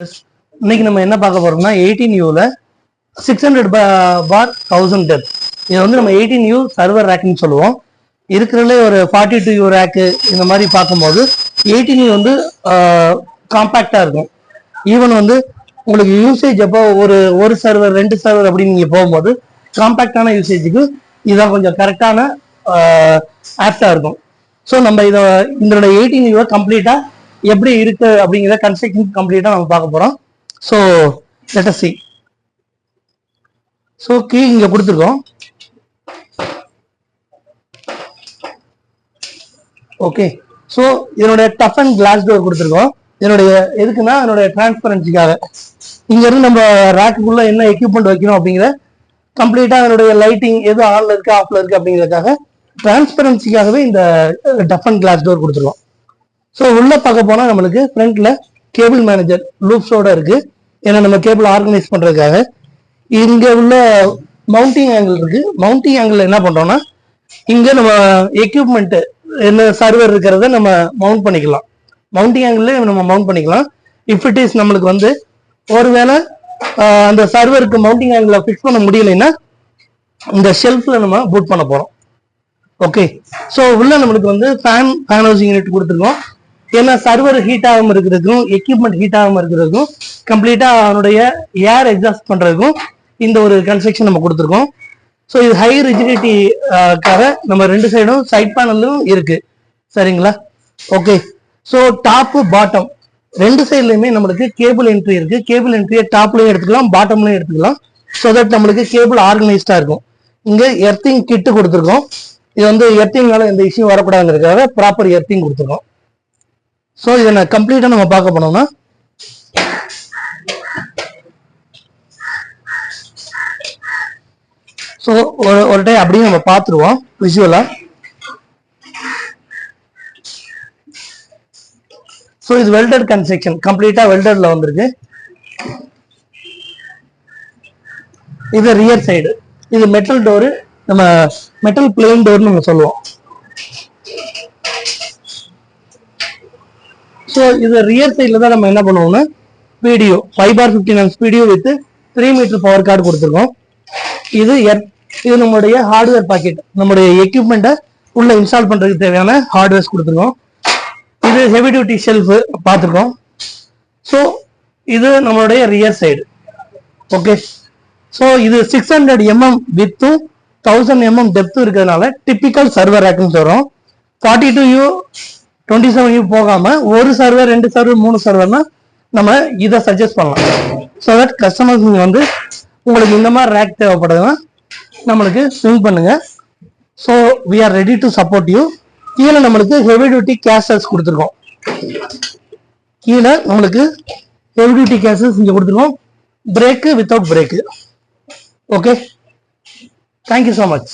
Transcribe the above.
இன்னைக்கு நம்ம என்ன பார்க்க போறோம்னா eighteen யூல six hundred bar thousand depth இது வந்து நம்ம எயிட்டீன் யூ சர்வர் ரேக்குன்னு சொல்லுவோம். இருக்கிறதுலே ஒரு ஃபார்ட்டி டூ யூ ரேக்கு இந்த மாதிரி பார்க்கும்போது எயிட்டீன் யூ வந்து காம்பேக்டாக இருக்கும். ஈவன் வந்து உங்களுக்கு யூசேஜ் அப்போ ஒரு ஒரு சர்வர் ரெண்டு சர்வர் அப்படின்னு நீங்கள் போகும்போது காம்பேக்டான யூசேஜுக்கு இதான் கொஞ்சம் கரெக்டான ஆப்டாக இருக்கும். ஸோ நம்ம இதை இதோட எயிட்டீன் யூவை கம்ப்ளீட்டாக எப்படி இருக்கு அப்படிங்கிறத கன்ஸ்ட்ரக்ஷன் கம்ப்ளீட்டா நம்ம பார்க்க போறோம். So let see so key இங்க கொடுத்துருக்கோம். ஓகே ஸோ இதனுடைய டஃப் அண்ட் கிளாஸ் டோர் கொடுத்துருக்கோம். இதனுடைய எதுக்குன்னா அதனுடைய டிரான்ஸ்பரன்சிக்காக இங்க இருந்து நம்ம ரேக்குக்குள்ள என்ன எக்யூப்மெண்ட் வைக்கணும் அப்படிங்கிற கம்ப்ளீட்டா அதனுடைய லைட்டிங் எது ஆன்ல இருக்கு ஆஃப்ல இருக்கு அப்படிங்கிறதுக்காக டிரான்ஸ்பரன்சிக்காகவே இந்த uh, tough and glass door கொடுத்துருக்கோம். ஸோ உள்ளே பார்க்க போனால் நம்மளுக்கு ஃப்ரண்ட்டில் கேபிள் மேனேஜர் லூப்ஸோட இருக்குது ஏன்னா நம்ம கேபிள் ஆர்கனைஸ் பண்ணுறதுக்காக இங்கே உள்ள மவுண்டிங் ஆங்கிள் இருக்குது மவுண்டிங் ஆங்கிள் என்ன பண்ணுறோம்னா இங்கே நம்ம எக்யூப்மெண்ட்டு என்ன சர்வர் இருக்கிறத நம்ம மவுண்ட் பண்ணிக்கலாம். மவுண்டிங் ஆங்கிள் நம்ம மவுண்ட் பண்ணிக்கலாம். இஃப் இட் இஸ் நம்மளுக்கு வந்து ஒருவேளை அந்த சர்வருக்கு மவுண்டிங் ஆங்கிள் ஃபிக்ஸ் பண்ண முடியலைன்னா இந்த ஷெல்ஃபில் நம்ம பூட் பண்ண போகிறோம் ஓகே ஸோ உள்ள நம்மளுக்கு வந்து ஃபேன் ஃபேன் ஹவுசிங் யூனிட் கொடுத்துருக்கோம். ஏன்னா சர்வர் ஹீட் ஆகாம இருக்கிறதுக்கும் எக்யூப்மெண்ட் ஹீட் ஆகாம இருக்கிறதுக்கும் கம்ப்ளீட்டா அவனுடைய ஏர் எக்ஸாஸ்ட் பண்றதுக்கும் இந்த ஒரு கன்ஸ்ட்ரக்ஷன் நம்ம கொடுத்துருக்கோம். ஸோ இது ஹை ரிஜிடிட்டிக்காக நம்ம ரெண்டு சைடும் சைட் பேனலும் இருக்கு. சரிங்களா? ஓகே ஸோ டாப்பு பாட்டம் ரெண்டு சைட்லயுமே நம்மளுக்கு கேபிள் என்ட்ரி இருக்கு. கேபிள் என்ட்ரியை டாப்லயும் எடுத்துக்கலாம் பாட்டம்லயும் எடுத்துக்கலாம். ஸோ தட் நம்மளுக்கு கேபிள் ஆர்கனைஸ்டா இருக்கும். இங்க எர்த்திங் கிட்டு கொடுத்துருக்கோம். இது வந்து எர்த்திங்னால எந்த இஷ்யூ வரக்கூடாதுங்கிறதுக்காக ப்ராப்பர் எர்த்திங் கொடுத்துருக்கோம். ஸோ இதை நான் கம்ப்ளீட்டாக நம்ம பார்க்க போனோம்னா ஸோ ஒரு ஒரு டைம் அப்படியே நம்ம பார்த்துருவோம் விஷுவலா ஸோ இது வெல்டட் கன்ஸ்ட்ரக்ஷன் கம்ப்ளீட்டா வெல்டடில் வந்திருக்கு. இது ரியர் சைடு இது மெட்டல் டோரு நம்ம மெட்டல் பிளேன் டோர்னு நம்ம சொல்லுவோம். ஸோ இது ரியர் சைடில் தான் நம்ம என்ன பண்ணுவோம்னா video five bar fifteen amps video with three metre power cord கொடுத்துருக்கோம். இது இது நம்மளுடைய ஹார்ட்வேர் பாக்கெட் நம்மளுடைய எக்யூப்மெண்ட்டை உள்ள இன்ஸ்டால் பண்ணுறதுக்கு தேவையான ஹார்ட்வேர்ஸ் கொடுத்துருக்கோம். இது ஹெவி டியூட்டி ஷெல்ஃபு பார்த்துருக்கோம். ஸோ இது நம்மளுடைய ரியர் சைடு ஓகே ஸோ இது சிக்ஸ் ஹண்ட்ரட் எம்எம் வித்தும் தௌசண்ட் எம்எம் டெப்த்தும் இருக்கிறதுனால டிப்பிக்கல் சர்வர் ரேக்குன்னு சொல்கிறோம் forty two U twenty seven போகாம ஒரு சர்வர் ரெண்டு சர்வர் மூணு சர்வர்னா நம்ம இதை சஜஸ்ட் பண்ணலாம். ஸோ தட் கஸ்டமர்ஸ் வந்து உங்களுக்கு இந்த மாதிரி ரேக் தேவைப்படுதுன்னா நம்மளுக்கு ஸ்விங் பண்ணுங்க. So we are ready to support you கீழே நம்மளுக்கு ஹெவி டியூட்டி கேசஸ் கொடுத்துருக்கோம். கீழே நம்மளுக்கு ஹெவி டியூட்டி கேசஸ் இங்கே கொடுத்துருக்கோம். Brake without brake okay thank you so much